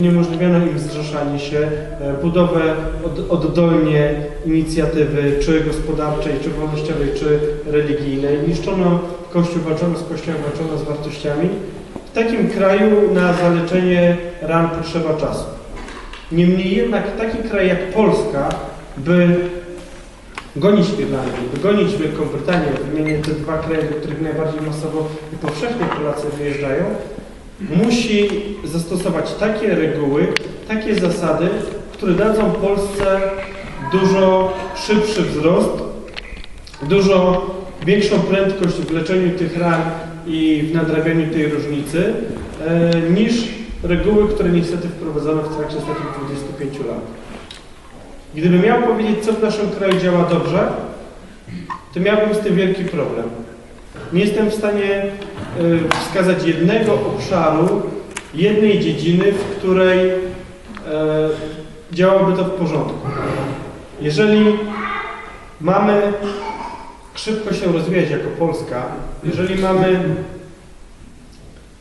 Uniemożliwiono im zrzeszanie się, e, budowę od, oddolnie inicjatywy, czy gospodarczej, czy wolnościowej, czy religijnej. Niszczono Kościół, walczono z Kościołem, walczono z wartościami. W takim kraju na zaleczenie ran potrzeba czasu. Niemniej jednak taki kraj jak Polska, by gonić Irlandię, by gonić Wielką Brytanię, wymienię te dwa kraje, do których najbardziej masowo i powszechnie Polacy wyjeżdżają, musi zastosować takie reguły, takie zasady, które dadzą Polsce dużo szybszy wzrost, dużo większą prędkość w leczeniu tych ran i w nadrabianiu tej różnicy, e, niż reguły, które niestety wprowadzono w trakcie ostatnich 25 lat. Gdybym miał powiedzieć, co w naszym kraju działa dobrze, to miałbym z tym wielki problem. Nie jestem w stanie wskazać jednego obszaru, jednej dziedziny, w której e, działałoby to w porządku. Jeżeli mamy szybko się rozwijać jako Polska, jeżeli mamy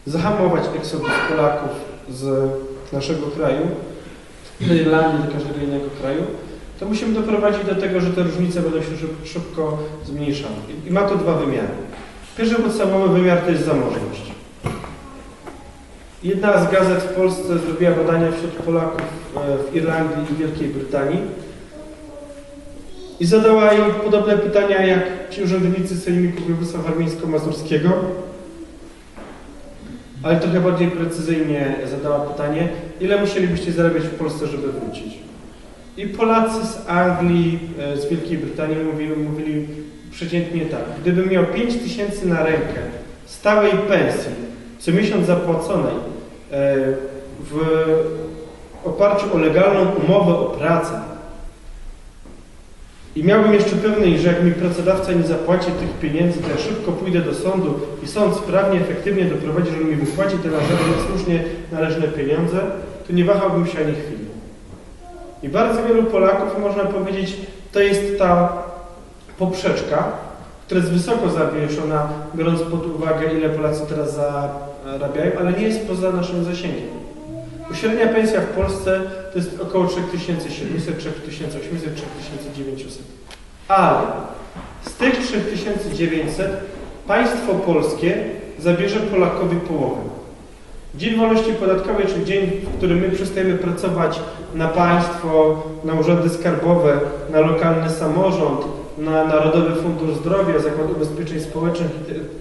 zahamować eksodus Polaków z naszego kraju, do Irlandii, do każdego innego kraju, to musimy doprowadzić do tego, że te różnice będą się szyb, szybko zmniejszały. I ma to dwa wymiary. Pierwszy podstawowy wymiar to jest zamożność. Jedna z gazet w Polsce zrobiła badania wśród Polaków e, w Irlandii i Wielkiej Brytanii i zadała im podobne pytania jak ci urzędnicy Sejmiku Województwa Warmińsko-Mazurskiego, ale trochę bardziej precyzyjnie zadała pytanie, ile musielibyście zarabiać w Polsce, żeby wrócić. I Polacy z Anglii, e, z Wielkiej Brytanii mówili, mówili przeciętnie tak. Gdybym miał 5 tysięcy na rękę stałej pensji, co miesiąc zapłaconej e, w oparciu o legalną umowę o pracę i miałbym jeszcze pewność, że jak mi pracodawca nie zapłaci tych pieniędzy, to ja szybko pójdę do sądu i sąd sprawnie, efektywnie doprowadzi, że mi wypłaci te słusznie należne pieniądze, to nie wahałbym się ani chwili. I bardzo wielu Polaków, można powiedzieć, to jest ta poprzeczka, która jest wysoko zawieszona, biorąc pod uwagę, ile Polacy teraz zarabiają, ale nie jest poza naszym zasięgiem. Średnia pensja w Polsce to jest około 3700, 3800, 3900. Ale z tych 3900 państwo polskie zabierze Polakowi połowę. Dzień Wolności Podatkowej, czyli dzień, w którym my przestajemy pracować na państwo, na urzędy skarbowe, na lokalny samorząd, na Narodowy Fundusz Zdrowia, Zakład Ubezpieczeń Społecznych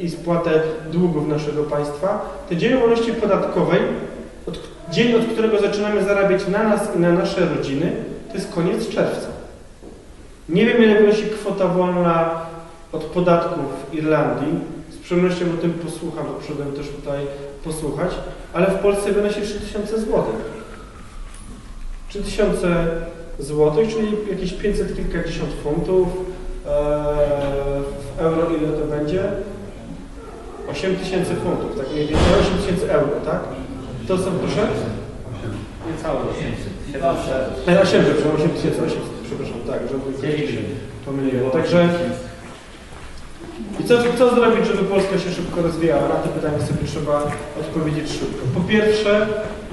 i spłatę długów naszego państwa, to Dzień Wolności Podatkowej, od, dzień, od którego zaczynamy zarabiać na nas i na nasze rodziny, to jest koniec czerwca. Nie wiem, ile wynosi kwota wolna od podatków w Irlandii. Z przyjemnością o tym posłucham, bo przyszedłem też tutaj posłuchać, ale w Polsce wynosi 3000 zł. 3000 zł, czyli jakieś 500 kilkadziesiąt funtów. Eee, w euro ile to będzie? 8000 funtów, tak mniej więcej 8000 euro, tak? To co proszę? Niecałe 800. 700. E, 800, przepraszam, 8800, przepraszam, tak, żeby pomyliłem. Także i co, co zrobić, żeby Polska się szybko rozwijała? Na to pytanie sobie trzeba odpowiedzieć szybko. Po pierwsze,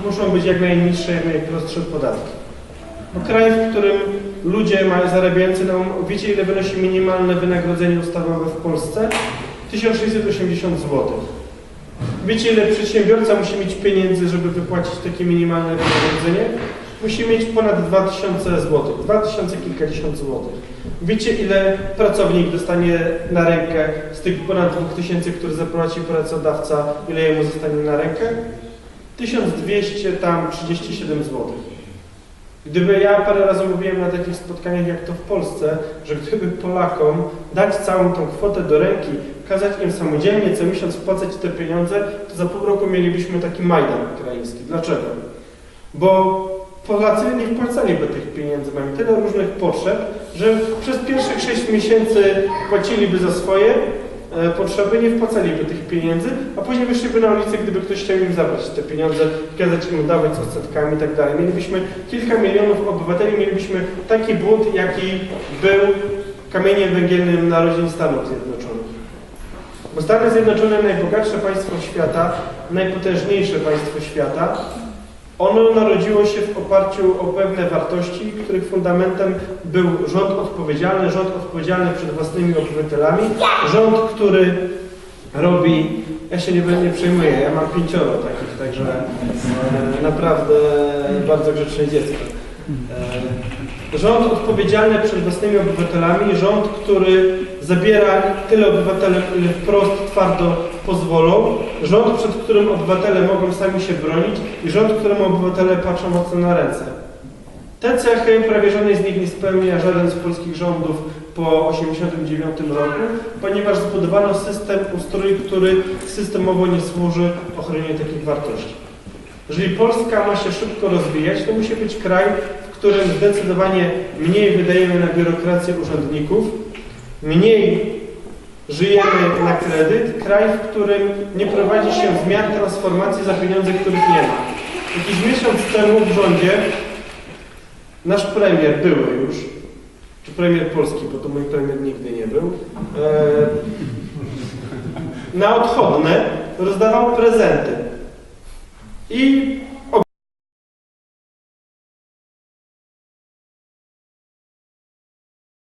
muszą być jak najniższe, jak najprostsze podatki. Kraj, w którym ludzie mają zarabiający na wiecie ile wynosi minimalne wynagrodzenie ustawowe w Polsce? 1680 zł. Wiecie ile przedsiębiorca musi mieć pieniędzy, żeby wypłacić takie minimalne wynagrodzenie? Musi mieć ponad 2000 zł, 2000 kilkadziesiąt złotych. Wiecie ile pracownik dostanie na rękę z tych ponad 2000, które zapłaci pracodawca, ile jemu zostanie na rękę? 1200 tam 37 zł. Gdyby ja parę razy mówiłem na takich spotkaniach jak to w Polsce, że gdyby Polakom dać całą tą kwotę do ręki, kazać im samodzielnie co miesiąc wpłacać te pieniądze, to za pół roku mielibyśmy taki Majdan ukraiński. Dlaczego? Bo Polacy nie wpłacaliby tych pieniędzy, mają tyle różnych potrzeb, że przez pierwszych 6 miesięcy płaciliby za swoje potrzeby, nie wpłacaliby tych pieniędzy, a później wyszliby na ulicę, gdyby ktoś chciał im zabrać te pieniądze, kazać im dawać z odsetkami i tak dalej. Mielibyśmy kilka milionów obywateli, mielibyśmy taki bunt, jaki był kamieniem węgielnym narodzin Stanów Zjednoczonych. Bo Stany Zjednoczone, najbogatsze państwo świata, najpotężniejsze państwo świata, Ono narodziło się w oparciu o pewne wartości, których fundamentem był rząd odpowiedzialny, rząd odpowiedzialny przed własnymi obywatelami, rząd, który robi, ja się nie, nie przejmuję, ja mam pięcioro takich, także e, naprawdę bardzo grzeczne dziecko. Rząd odpowiedzialny przed własnymi obywatelami, rząd, który zabiera tyle obywatelom, ile wprost, twardo pozwolą, rząd, przed którym obywatele mogą sami się bronić i rząd, któremu obywatele patrzą mocno na ręce. Te cechy prawie żadnej z nich nie spełnia żaden z polskich rządów po 1989 roku, ponieważ zbudowano system, ustrój, który systemowo nie służy ochronie takich wartości. Jeżeli Polska ma się szybko rozwijać, to musi być kraj, w którym zdecydowanie mniej wydajemy na biurokrację urzędników, mniej żyjemy na kredyt, kraj, w którym nie prowadzi się zmian, transformacji za pieniądze, których nie ma. Jakiś miesiąc temu w rządzie nasz premier, były już, czy premier polski, bo to mój premier nigdy nie był, e, na odchodne rozdawał prezenty. I